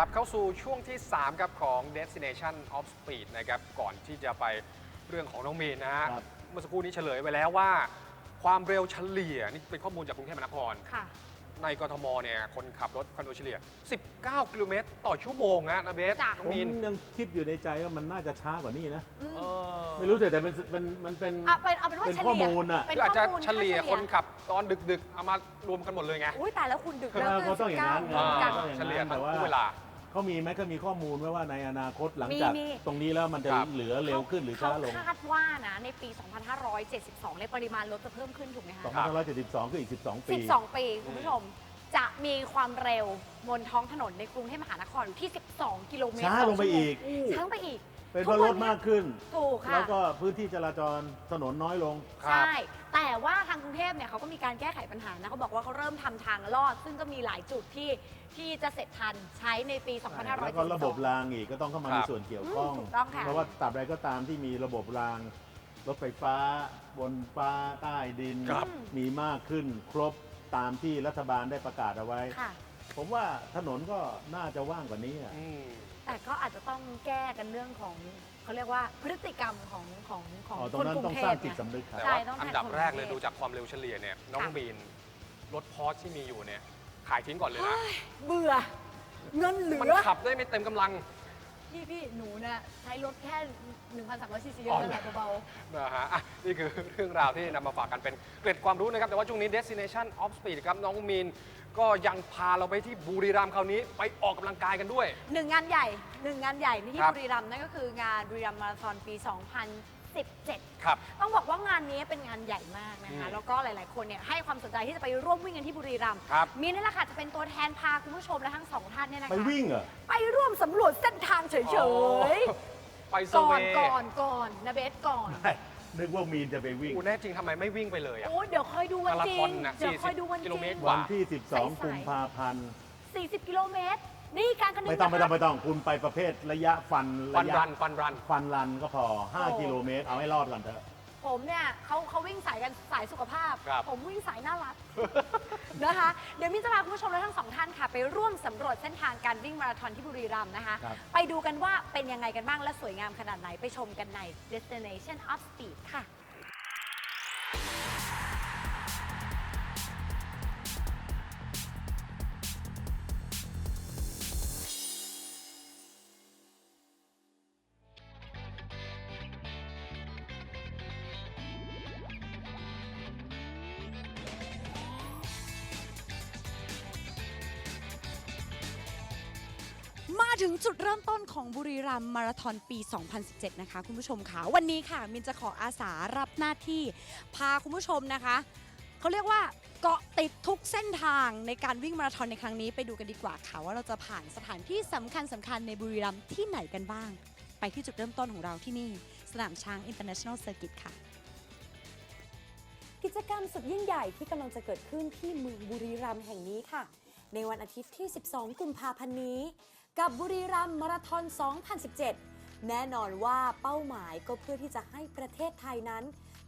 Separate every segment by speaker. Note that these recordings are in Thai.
Speaker 1: กลับเข้าสู่ช่วงที่ 3 ครับ ของ Destination of Speed นะครับ ก่อนที่จะไปเรื่องของน้องมีนนะฮะ
Speaker 2: ครับ
Speaker 1: เมื่อสักครู่นี้เฉลยไปแล้วว่า ความเร็วเฉลี่ย นี่เป็นข้อมูลจากกรุงเทพมหานคร
Speaker 3: ค่ะ
Speaker 1: ในกทมเนี่ยคนขับรถความเร็วเฉลี่ย 19 กิโลเมตรต่อชั่วโมงนะนะเบส
Speaker 3: จ้ะ
Speaker 1: น้อ
Speaker 2: ผ
Speaker 1: ง
Speaker 2: ม
Speaker 1: มีน
Speaker 2: ยังคิดอยู่ในใจว่ามันน่าจะช้ากว่านี้นะ
Speaker 3: อืม
Speaker 1: เออ
Speaker 2: ไม่รู้แต่แต่มันมันมันเป็น
Speaker 3: อะเป็นเอาเป็นว่า
Speaker 2: เป็น
Speaker 3: เฉ
Speaker 2: ข้อ
Speaker 3: ลี่ย
Speaker 2: มูลน่ะ
Speaker 3: เป็น
Speaker 1: คืออาจจะ
Speaker 3: ข้มูล
Speaker 1: เฉลี่ย
Speaker 3: ค่า
Speaker 1: คนขับตอนดึกๆ เอามารวมกันหมดเลยไง
Speaker 3: อุ้ยตายแล้วคุณดึก
Speaker 2: ก็
Speaker 3: แล้ว
Speaker 2: ก็ต้องอย่างนั้น
Speaker 3: 19
Speaker 2: ไง
Speaker 1: อ่า
Speaker 3: กัน
Speaker 2: ต้องอย่าง
Speaker 1: เฉลี่ย
Speaker 2: นั้น
Speaker 1: ทั้
Speaker 2: แต่
Speaker 1: ง
Speaker 2: ว่า
Speaker 1: คู่เวลา
Speaker 2: เขามีไหมก็มีข้อมูลไว้ว่าในอนาคตหลัง
Speaker 3: มี
Speaker 2: จาก
Speaker 3: มี
Speaker 2: ตรงนี้แล้วมันจะ
Speaker 1: ครับ
Speaker 2: เหลือเร็วขึ้นหรือช้าลง
Speaker 3: เขาคาดว่านะ ในปี 2572ในยปริมาณรถจะเพิ่มขึ้นถูกไหมคะ
Speaker 2: 2572 คืออีก 12 ปี
Speaker 3: 12 ปี คุณผู้ชม จะมีความเร็วบนท้องถนนในกรุงเทพมหานครอยู่ที่ 12 กิโลเมตร
Speaker 2: ช้า
Speaker 3: ต่
Speaker 2: ลงไปอีก
Speaker 3: ชั่วโมงช้าลงไปอีก
Speaker 2: เป็นเพราะรถมากขึ้น
Speaker 3: ถูกค่ะ
Speaker 2: แล้วก็พื้นที่จราจรถนนน้อยลง
Speaker 1: ครับ
Speaker 3: ใช่ แต่ว่าทางกรุงเทพเนี่ยเขาก็มีการแก้ไขปัญหานะเขาบอกว่าเขาเริ่มทำทางลอด ซึ่งก็มีหลายจุดที่ที่จะเสร็จทันใช้ในปี 2572
Speaker 2: แล้วก็ระบบรางอีกก็ต้องเข้ามา
Speaker 1: ครั
Speaker 2: มี
Speaker 1: บ
Speaker 2: ส่วนเกี่ยวข้อง
Speaker 3: อืมถูกต้องค่ะ
Speaker 2: เพราะว่าตราบใดก็ตามที่มีระบบราง รถไฟฟ้า บนฟ้าใต้ดิน
Speaker 1: ครับ
Speaker 2: มีมากขึ้นครบตามที่รัฐบาลได้ประกาศเอาไว้
Speaker 3: ค่ะ
Speaker 2: ผมว่าถนนก็น่าจะว่างกว่านี้อะ
Speaker 1: อืม
Speaker 3: แต่ก็อาจจะต้องแก้กันเรื่องของเขาเรียกว่าพฤติกรรมของของของ
Speaker 2: อ๋อตร
Speaker 3: ค
Speaker 2: ง
Speaker 3: น
Speaker 2: นั้น
Speaker 3: กรุ
Speaker 2: ต้อง
Speaker 3: งเท
Speaker 2: สร้า
Speaker 3: พ
Speaker 2: งจิต
Speaker 3: ไง
Speaker 2: สำนึกครับ
Speaker 1: แต่
Speaker 3: ใช่
Speaker 1: ว่า
Speaker 3: ต้อง
Speaker 1: อัน
Speaker 3: แทน
Speaker 1: ดับ
Speaker 3: คน
Speaker 1: แรกเลย
Speaker 3: กรุงเทพ
Speaker 1: ดูจากความเร็วเฉลี่ยเนี่ยน้อง
Speaker 3: ค่ะ
Speaker 1: บีนรถพอร์ชที่มีอยู่เนี่ยขายทิ้งก่อนเลยนะ
Speaker 3: เบื่อ เงินเหลื
Speaker 1: มัน
Speaker 3: อ
Speaker 1: ขับได้ไม่เต็มกำลัง
Speaker 3: พี่พี่หนูเนี่ยใช้รถแค่ 1,300ซีซี
Speaker 1: อ๋อ
Speaker 3: นั่นแหละเบา
Speaker 1: นะฮะอะนี่คือเรื่องราวที่นำมาฝากกันเป็นเกร็ดความรู้นะครับ แต่ว่าช่วงนี้ Destination of Speed ครับน้องมีน ก็ยังพาเราไปที่บุรีรัมย์คราวนี้ไปออกกำลังกายกันด้วย
Speaker 3: ๆหนึ่งงานใหญ่หนึ่งงานใหญ่ที่
Speaker 1: ครับ
Speaker 3: บุรีรัมย์นั่นก็คืองานบุรีรัมย์มาราธอนปี 2017
Speaker 1: ครับ
Speaker 3: ต้องบอกว่างานนี้เป็นงานใหญ่มากนะคะ
Speaker 1: อืม
Speaker 3: แล้วก็หลาย ๆ คนเนี่ยให้ความสนใจที่จะไปร่วมวิ่งกันที่บุรีรัมย์
Speaker 1: ครับ
Speaker 3: มีนี่แหละค่ะจะเป็นตัวแทนพาคุณผู้ชมและทั้งสองท่านเนี่ยนะคะ
Speaker 2: ไปวิ่งเหรอ
Speaker 3: ไปร่วมสำรวจเส้นทางเฉ
Speaker 1: อ๋อยไปเซ
Speaker 3: ๆ
Speaker 1: อร์
Speaker 3: ก่อ
Speaker 1: เวนย์
Speaker 3: ก่อนก่อนนะเบสก่อน
Speaker 2: นึกว่ามีนจะไปวิ่ง
Speaker 1: อูแน่จริงทำไมไม่วิ่งไปเลยอะ
Speaker 3: โอ้เดี๋ยวค่อยดูวัน
Speaker 1: มารา
Speaker 3: จริ
Speaker 1: ธองนน่ะ
Speaker 3: เดี๋ยวค่อยดูวัน
Speaker 1: 40
Speaker 3: จ
Speaker 1: กิ
Speaker 3: ริ
Speaker 1: โลเมต
Speaker 3: ง
Speaker 1: ร
Speaker 2: วันที่
Speaker 3: สาย
Speaker 2: 12
Speaker 3: ๆ
Speaker 2: กุมภาพันธ์
Speaker 3: 40 กิโลเมตร นี่การกัน
Speaker 2: ไม่ต้องไม่ต้องไม่ต้องคุณไปประเภทระยะฟัน
Speaker 1: ฟัน
Speaker 2: ระยะ
Speaker 1: รันฟันรัน
Speaker 2: ฟันรันก็พอ 5 กิโลเมตร เอาให้รอดก่อนเถอะ
Speaker 3: ผมเนี่ยเขาเขาวิ่งสายกันสายสุขภาพ
Speaker 1: ครับ
Speaker 3: ผมวิ่งสายน่ารัก นะคะ เดี๋ยวมิ้นจะพาคุณผู้ชมและทั้งสองท่านค่ะ ไปร่วมสำรวจเส้นทางการวิ่งมาราธอนที่บุรีรัมย์นะคะ
Speaker 2: ครับ
Speaker 3: ไปดูกันว่าเป็นยังไงกันบ้างและสวยงามขนาดไหนไปชมกันใน Destination of Speed ค่ะ
Speaker 4: มาถึงจุดเริ่มต้นของบุรีรัมย์มาราธอนปี 2017 นะคะ คุณผู้ชมค่ะ วันนี้ค่ะ มินจะขออาสารับหน้าที่ พาคุณผู้ชมนะคะเขาเรียกว่าเกาะติดทุกเส้นทางในการวิ่งมาราธอนในครั้งนี้ไปดูกันดีกว่าค่ะ ว่าเราจะผ่านสถานที่สำคัญสำคัญในบุรีรัมย์ที่ไหนกันบ้าง ไปที่จุดเริ่มต้นของเราที่นี่สนามช้าง International Circuit ค่ะ
Speaker 5: กิจกรรมสุดยิ่งใหญ่ที่กำลังจะเกิดขึ้นที่เมืองบุรีรัมย์แห่งนี้ค่ะ ในวันอาทิตย์ที่ 12 กุมภาพันธ์นี้ กับบุรีรัมย์มาราธอน 2017 แน่นอนว่าเป้าหมายก็เพื่อที่จะให้ประเทศไทยนั้น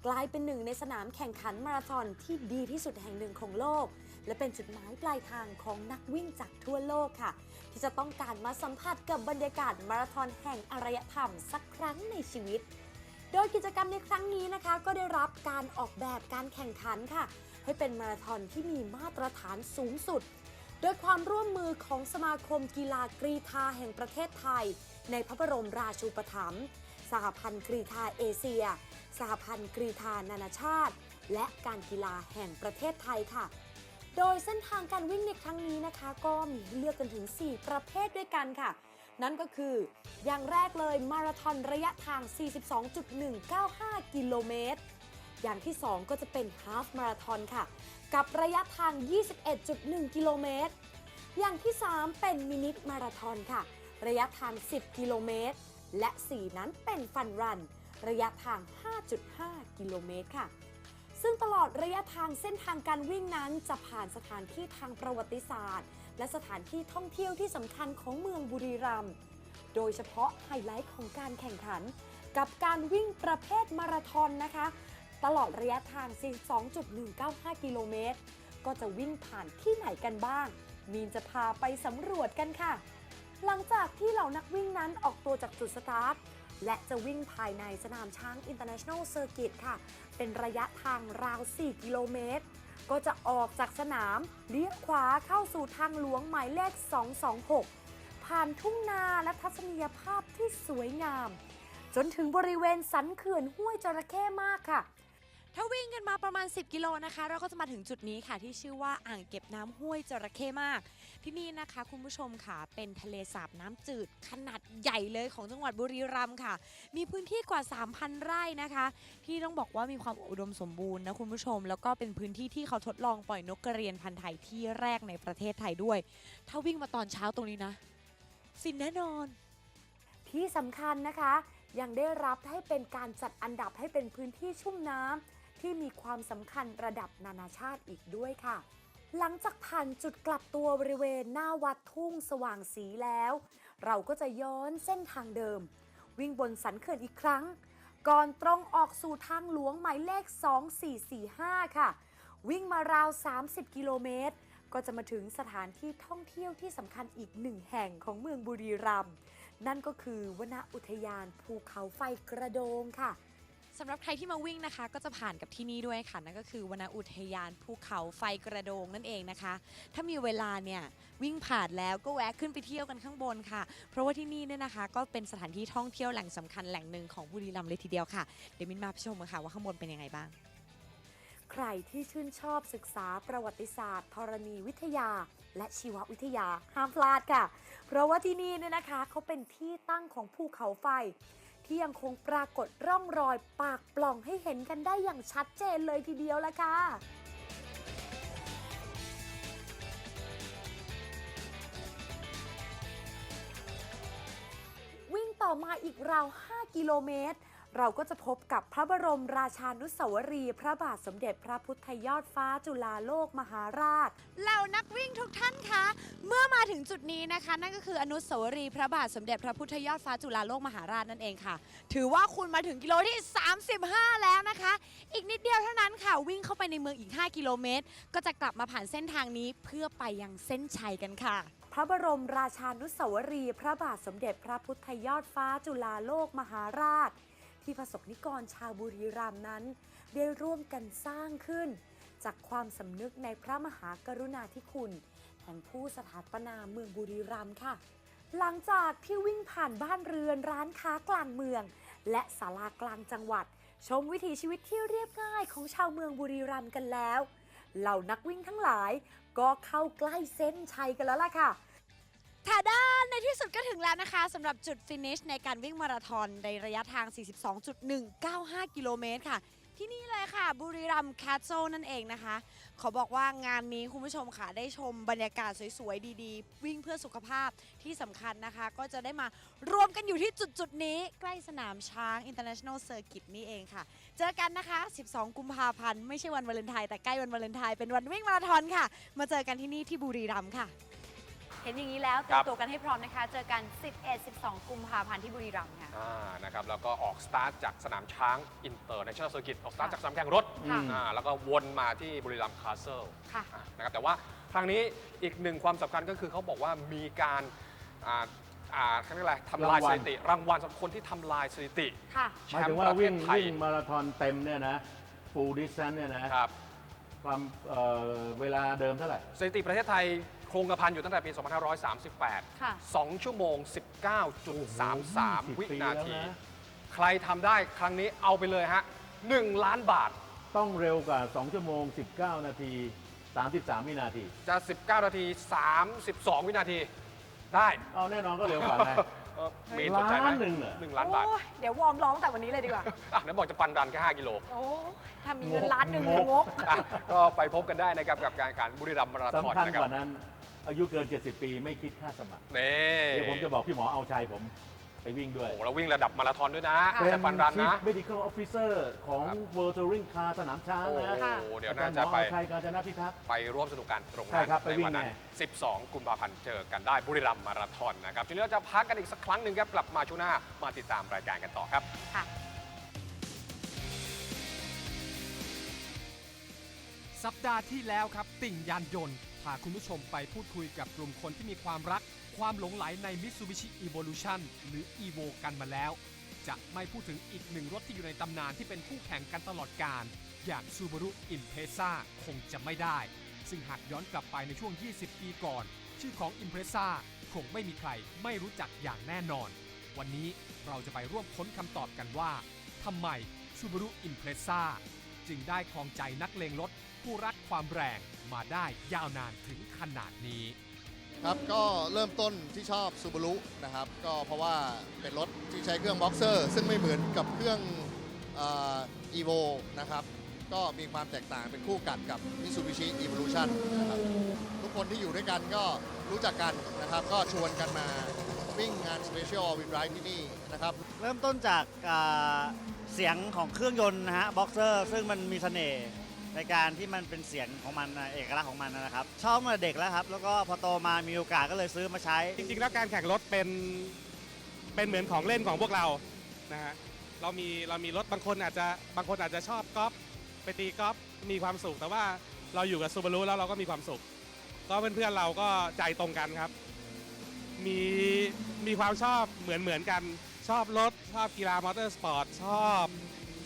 Speaker 5: กลายเป็นหนึ่งในสนามแข่งขันมาราธอนที่ดีที่สุดแห่งหนึ่งของโลก และเป็นจุดหมายปลายทางของนักวิ่งจากทั่วโลกค่ะ ที่จะต้องการมาสัมผัสกับบรรยากาศมาราธอนแห่งอารยธรรมสักครั้งในชีวิต โดยกิจกรรมในครั้งนี้นะคะ ก็ได้รับการออกแบบการแข่งขันค่ะ ให้เป็นมาราธอนที่มีมาตรฐานสูงสุด โดยความร่วมมือของสมาคมกีฬากรีธาแห่งประเทศไทย ในพระบรมราชูปถัมภ์สหพันธ์กรีธาเอเชีย สหพันธ์กรีธานานาชาติ และการกีฬาแห่งประเทศไทยค่ะ โดยเส้นทางการวิ่งในครั้งนี้นะคะ ก็มีเลือกกันถึง 4 ประเภทด้วยกันค่ะ นั่นก็คือ อย่างแรกเลยมาราธอนระยะทาง 42.195 กิโลเมตร อย่างที่ 2 ก็จะเป็นฮาฟมาราธอนค่ะ กับระยะทาง 21.1 กิโลเมตร อย่างที่ 3 เป็นมินิมาราธอนค่ะ ระยะทาง 10 กิโลเมตร และ 4 นั้นเป็นฟันรัน ระยะทาง 5.5 กิโลเมตรค่ะ ซึ่งตลอดระยะทางเส้นทางการวิ่งนั้นจะผ่านสถานที่ทางประวัติศาสตร์ และสถานที่ท่องเที่ยวที่สำคัญของเมืองบุรีรัมย์โดยเฉพาะไฮไลท์ของการแข่งขัน กับการวิ่งประเภทมาราธอนนะคะ ตลอดระยะทาง 42.195 กิโลเมตร ก็จะวิ่งผ่านที่ไหนกันบ้าง มีนจะพาไปสำรวจกันค่ะ หลังจากที่เหล่านักวิ่งนั้นออกตัวจากจุดสตาร์ทและจะวิ่งภายในสนามช้าง International Circuit ค่ะ เป็นระยะทางราว 4 กิโลเมตร ก็จะออกจากสนามเลี้ยวขวาเข้าสู่ทางหลวงหมายเลข 226 ผ่านทุ่งนาและทัศนียภาพที่สวยงาม จนถึงบริเวณสันเขื่อนห้วยจระเข้มากค่ะ
Speaker 3: ถ้าวิ่งกันมาประมาณ 10 กิโลนะคะ เราก็จะมาถึงจุดนี้ค่ะที่ชื่อว่าอ่างเก็บน้ำห้วยจระเข้มาก ที่นี่นะคะ คุณผู้ชมค่ะ เป็นทะเลสาบน้ำจืดขนาดใหญ่เลยของจังหวัดบุรีรัมย์ค่ะ มีพื้นที่กว่า 3,000 ไร่นะคะ ที่ต้องบอกว่ามีความอุดมสมบูรณ์นะคุณผู้ชม แล้วก็เป็นพื้นที่ที่เขาทดลองปล่อยนกกระเรียนพันธุ์ไทยที่แรกในประเทศไทยด้วย ถ้าวิ่งมาตอนเช้าตรงนี้นะฟินแน่นอน
Speaker 5: ที่สำคัญนะคะ ยังได้รับให้เป็นการจัดอันดับให้เป็นพื้นที่ชุ่มน้ำ ที่มีความสำคัญระดับนานาชาติอีกด้วยค่ะ หลังจากผ่านจุดกลับตัวบริเวณหน้าวัดทุ่งสว่างสีแล้ว เราก็จะย้อนเส้นทางเดิม วิ่งบนสันเขื่อนอีกครั้ง ก่อนตรงออกสู่ทางหลวงหมายเลข 2445 ค่ะ วิ่งมาราว 30 กิโลเมตรก็จะมาถึงสถานที่ท่องเที่ยวที่สำคัญอีกหนึ่งแห่งของเมืองบุรีรัมย์นั่นก็คือวนอุทยานภูเขาไฟกระโดงค่ะ
Speaker 3: สำหรับใครที่มาวิ่งนะคะ ก็จะผ่านกับที่นี่ด้วยค่ะนั่นก็คือวนอุทยานภูเขาไฟกระโดงนั่นเองนะคะ ถ้ามีเวลาเนี่ยวิ่งผ่านแล้วก็แวะขึ้นไปเที่ยวกันข้างบนค่ะ เพราะว่าที่นี่เนี่ยนะคะ ก็เป็นสถานที่ท่องเที่ยวแหล่งสำคัญแหล่งหนึ่งของบุรีรัมย์เลยทีเดียวค่ะเดี๋ยวมินมาไปชมกันค่ะว่าข้างบนเป็นยังไงบ้าง
Speaker 5: ใครที่ชื่นชอบศึกษาประวัติศาสตร์ธรณีวิทยา และชีววิทยาห้ามพลาดค่ะ เพราะว่าที่นี่เนี่ยนะคะเขาเป็นที่ตั้งของภูเขาไฟ ที่ยังคงปรากฏร่องรอยปากปล่องให้เห็นกันได้อย่างชัดเจนเลยทีเดียวละค่ะวิ่งต่อมาอีกราว 5 กิโลเมตร เราก็จะพบกับพระบรมราชานุสาวรีย์พระบาทสมเด็จพระพุทธยอดฟ้าจุฬาโลกมหาราช
Speaker 3: เหล่านักวิ่งทุกท่านคะ เมื่อมาถึงจุดนี้นะคะ นั่นก็คืออนุสาวรีย์พระบาทสมเด็จพระพุทธยอดฟ้าจุฬาโลกมหาราชนั่นเองค่ะ ถือว่าคุณมาถึงกิโลที่ 35 แล้วนะคะ อีกนิดเดียวเท่านั้นค่ะ วิ่งเข้าไปในเมืองอีก 5 กิโลเมตร ก็จะกลับมาผ่านเส้นทางนี้เพื่อไปยังเส้นชัยกันค่ะ
Speaker 5: พระบรมราชานุสาวรีย์พระบาทสมเด็จพระพุทธยอดฟ้าจุฬาโลกมหาราช ที่ประสบนิกรชาวบุรีรัมย์นั้น ได้ร่วมกันสร้างขึ้น จากความสำนึกในพระมหากรุณาธิคุณ แห่งผู้สถาปนาเมืองบุรีรัมย์ค่ะ หลังจากที่วิ่งผ่านบ้านเรือนร้านค้ากลางเมือง และศาลากลางจังหวัด ชมวิถีชีวิตที่เรียบง่ายของชาวเมืองบุรีรัมย์กันแล้ว เหล่านักวิ่งทั้งหลายก็เข้าใกล้เส้นชัยกันแล้วล่ะค่ะ
Speaker 3: ถ้าด้านในที่สุดก็ถึงแล้วนะคะสำหรับจุดฟินิชในการวิ่งมาราธอนในระยะทาง 42.195 กิโลเมตรค่ะ ที่นี่เลยค่ะ บุรีรัมย์แคสเซิลนั่นเองนะคะ ขอบอกว่างานนี้คุณผู้ชมค่ะ ได้ชมบรรยากาศสวยๆ ดีๆ วิ่งเพื่อสุขภาพที่สำคัญนะคะ ก็จะได้มารวมกันอยู่ที่จุดๆ นี้ ใกล้สนามช้าง International Circuit นี่เองค่ะ เจอกันนะคะ 12 กุมภาพันธ์ไม่ใช่วันวาเลนไทน์แต่ใกล้วันวาเลนไทน์เป็นวันวิ่งมาราธอนค่ะ มาเจอกันที่นี่ที่บุรีรัมย์ค่ะ
Speaker 6: เห็นอย่างนี้แล้วเตรี
Speaker 1: ค
Speaker 6: ย
Speaker 1: รั
Speaker 6: ม
Speaker 1: บ
Speaker 6: ตัวกันให้พร้อมนะคะ เจอกัน 11-12 กุมภาพันธ์ที่บุรีรัมย์ค่ะ
Speaker 1: อ่านะครับแล้วก็ออกสตาร์ทจากสนามช้างอินเตอร์เนชั่นแนลเซอร์กิตออกสตาร์ทจากสนามแข่งรถ
Speaker 6: ค่ะ
Speaker 1: อ่าแล้วก็วนมาที่บุรีรัมย์คาสเซิล
Speaker 6: ค่ะ
Speaker 1: อ่านะครับแต่ว่าครั้งนี้อีกหนึ่งความสำคัญก็คือเขาบอกว่ามีการอ่าอ่าเขาเรียกอะไรทำลาย
Speaker 2: รางวั
Speaker 1: ส
Speaker 2: ล
Speaker 1: ถิติ รางวัลสำหรับคนที่ทำลายสถิติ
Speaker 6: ค่ะ
Speaker 1: แช
Speaker 2: หมาย
Speaker 1: ม
Speaker 2: ถึง
Speaker 1: ป์
Speaker 2: ว่า
Speaker 1: ประเท
Speaker 2: วิ่
Speaker 1: ศ
Speaker 2: ง
Speaker 1: ไทย
Speaker 2: วิ่งมาราธอนเต็มเนี่ยนะฟูลดิสแ n นเนี่ยนะครับความเอ่อเวลาเดิมเท่าไหร่
Speaker 1: สถิติประเทศไทยโครงกระพันอยู่ตั้งแต่ปี 2538
Speaker 6: ค่ะ
Speaker 1: 2 ชั่วโมง 19.33 วิ
Speaker 2: ปี
Speaker 1: นา
Speaker 2: แล้ว
Speaker 1: ที
Speaker 2: นะ
Speaker 1: ใครทำได้ครั้งนี้เอาไปเลยฮะ 1 ล้านบาท
Speaker 2: ต้องเร็วกว่า 2 ชั่วโมง 19 นาที 33 วินาที
Speaker 1: จะ 19 นาที 32 วินาที ได้
Speaker 2: เอาแน่นอนก็เร็วกว่าไง
Speaker 1: เออมีนสนใจไหม
Speaker 2: ล้านหนึ่งเหรอ
Speaker 1: หนึ่งล้านบาท
Speaker 6: โอ้ยเดี๋ยววอร์มร้องแต่วันนี้เลยดีกว่า
Speaker 1: อะเดี๋ยวบอกจะปันดันแค่ 5 กิโล
Speaker 6: โอ้ถ้ามีเงินล้านหนึ่ง
Speaker 2: งก
Speaker 6: งก
Speaker 1: อะก็ไปพบกันได้นะครับกับการแข่งขันบุรีรัมย์มาราธอน
Speaker 2: สำคัญ
Speaker 1: นะครั
Speaker 2: ก
Speaker 1: บ
Speaker 2: ว่านั้น อายุเกิน 70 ปีไม่คิดค่าสมัคร
Speaker 1: นี่
Speaker 2: เดี๋ยวผมจะบอกพี่หมอเอาชัยผมไปวิ่งด้วย
Speaker 1: โอ้โหเราวิ่งระดับมาราธอนด้วยนะ
Speaker 6: ค่ะ
Speaker 1: ไม่ใช่ปันดัน
Speaker 2: ชิ
Speaker 1: นะ
Speaker 2: ฟ medical officer ของ World Touring Car สนามช้าง
Speaker 1: โอ้
Speaker 2: นะ
Speaker 6: ค่ะ
Speaker 1: โหเดี๋ยวน่าจะไป
Speaker 2: อจรย์หมอเอาชัยการจนะพิทักษ์
Speaker 1: ไปร่วมสนุกกันตรง
Speaker 2: ใช่
Speaker 1: นั้น
Speaker 2: ครับไป
Speaker 1: ใน
Speaker 2: วิ่ง
Speaker 1: วันนั้น
Speaker 2: แน่
Speaker 1: 12 กุมภาพันธ์เจอกันได้บุรีรัมย์มาราธอนนะครับทีนี้เราจะพักกันอีกสักครั้งหนึ่งครับ กลับมาช่วงหน้ามาติดตามรายการกันต่อครับ
Speaker 6: ค่ะ
Speaker 7: สัปดาห์ที่แล้วครับ ติ่งยานยนต์ พาคุณผู้ชมไปพูดคุยกับกลุ่มคนที่มีความรัก
Speaker 6: ความหลงไหลใน Mitsubishi Evolution หรือ Evo กันมาแล้ว จะไม่พูดถึงอีกหนึ่งรถที่อยู่ในตำนานที่เป็นคู่แข่งกันตลอดการ อย่าง Subaru Impreza คงจะไม่ได้ ซึ่งหากย้อนกลับไปในช่วง 20 ปีก่อน ชื่อของ Impreza คงไม่มีใครไม่รู้จักอย่างแน่นอน วันนี้เราจะไปร่วมค้นคำตอบกันว่าทำไม Subaru Impreza จึงได้ครองใจนักเลงรถ ผู้รักความแรงมาได้ยาวนานถึงขนาดนี้
Speaker 7: ครับก็เริ่มต้นที่ชอบซูบารุนะครับ ก็เพราะว่าเป็นรถที่ใช้เครื่องบ็อกเซอร์ ซึ่งไม่เหมือนกับเครื่องอีโวนะครับ ก็มีความแตกต่างเป็นคู่กัดกับ Mitsubishi Evolution นะครับ ทุกคนที่อยู่ด้วยกันก็รู้จักกันนะครับ ก็ชวนกันมา วิ่งงาน Special All Wheel Drive ที่นี่นะครับ
Speaker 8: เริ่มต้นจากอ่าเสียงของเครื่องยนต์นะฮะบ็อกเซอร์ซึ่งมันมีเสน่ห์ในการที่มันเป็นเสียงของมันนะเอกลักษณ์ของมันนะครับ ชอบมาเด็กแล้วครับ แล้วก็พอโตมามีโอกาสก็เลยซื้อมาใช้
Speaker 9: จริงๆ แล้วการแข่งรถเป็นเป็นเหมือนของเล่นของพวกเรานะฮะเรามีเรามีรถบางคนอาจจะบางคนอาจจะชอบกอล์ฟไปตีกอล์ฟมีความสุข แต่ว่าเราอยู่กับซูบารุแล้วเราก็มีความสุข ก็เพื่อนๆเราก็ใจตรงกันครับ มีมีความชอบเหมือนเหมือนกัน ชอบรถ ชอบกีฬามอเตอร์สปอร์ต ชอบ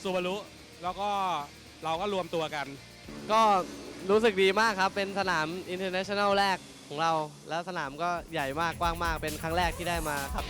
Speaker 9: ซูบารุแล้วก็เราก็รวมตัวกัน
Speaker 10: ก็รู้สึกดีมากครับ เป็นสนามอินเตอร์เนชั่นแนลแรกของเรา แล้วสนามก็ใหญ่มากกว้างมากเป็นครั้งแรกที่ได้มาครับ